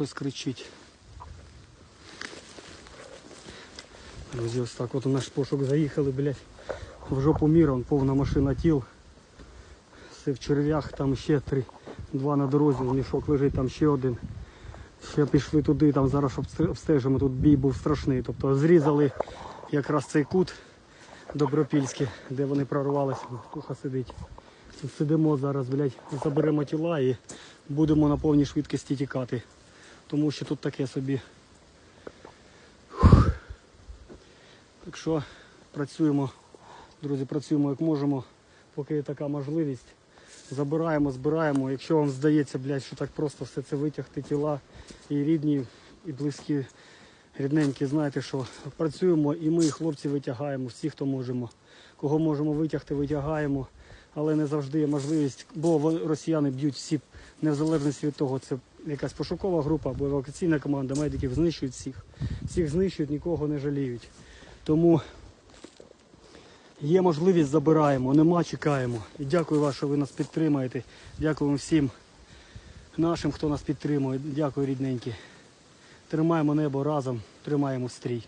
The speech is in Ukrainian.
щось кричить. Друзі, ось так от у наш пошук заїхали, блядь. В жопу міра, вон повна машина тіл. Все в черв'ях, там ще три. Два на дорозі, мішок лежить, там ще один. Ще пішли туди, там зараз обстежимо, тут бій був страшний. Тобто зрізали якраз цей кут Добропільський, де вони прорвалися. Туха сидить. Сидимо зараз, блядь, заберемо тіла і будемо на повній швидкості тікати. Тому що тут таке собі. Фух. Так що працюємо, друзі, працюємо як можемо, поки є така можливість. Забираємо, збираємо. Якщо вам здається, блядь, що так просто все це витягти тіла і рідні, і близькі, рідненькі, знаєте що, працюємо і ми, хлопці, витягаємо, всі, хто можемо. Кого можемо витягти, витягаємо. Але не завжди є можливість, бо росіяни б'ють всі, незалежності від того, це якась пошукова група або евакуаційна команда медиків, знищують всіх. Всіх знищують, нікого не жаліють. Тому Є можливість, забираємо, нема, чекаємо. І дякую вас, що ви нас підтримаєте. Дякуємо всім нашим, хто нас підтримує. Дякую, рідненькі. Тримаємо небо разом, тримаємо стрій.